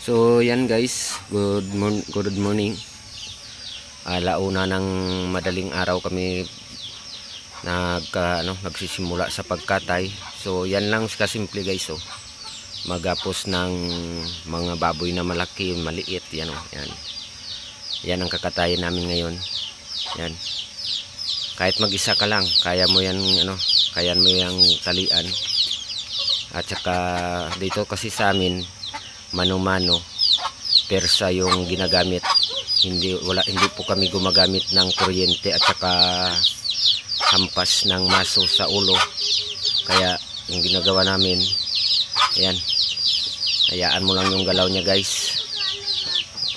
So yan guys, good morning, good morning. Alauna ng madaling araw kami nagka ano, nagsisimula sa pagkatay. So yan lang kasimple guys oh. Magapos ng mga baboy na malaki, maliit, yan oh, yan. Yan ang kakatayin namin ngayon. Yan. Kahit mag-isa ka lang, kaya mo yan ano, kaya mo yang talian. At saka dito kasi sa amin mano-mano persa yung ginagamit. Hindi wala hindi po kami gumagamit ng kuryente at saka hampas ng maso sa ulo. Kaya yung ginagawa namin ayan hayaan mo lang yung galaw niya guys.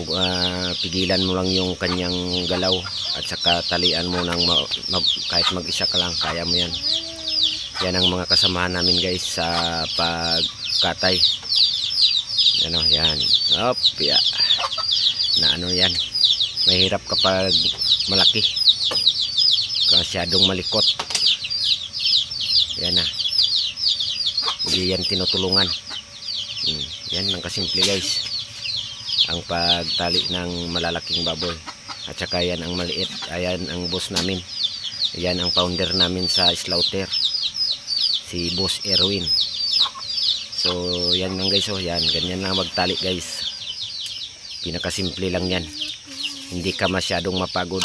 Ah, pigilan mo lang yung kanyang galaw at saka talian mo ng ma- ma- kahit mag-isa ka lang kaya mo yan. Yan ang mga kasamahan namin guys sa pagkatay ano yan. Op ya. Na ano yan? Mahirap kapag malaki. Kasyadong malikot. Yan na. Hindi yan tinutulungan. Hmm, yan ang kasimple guys. Ang pagtali ng malalaking baboy. At saka yan ang maliit. Ayan ang boss namin. Yan ang founder namin sa slaughter. Si boss Erwin So, yan lang guys, oh, yan. Ganyan lang magtali guys. Pinakasimple lang yan. Hindi ka masyadong mapagod.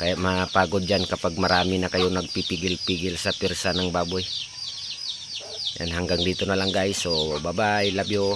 Kaya mapagod yan kapag marami na kayo nagpipigil-pigil sa pirsa ng baboy. Yan, hanggang dito na lang guys. So, bye-bye. Love you.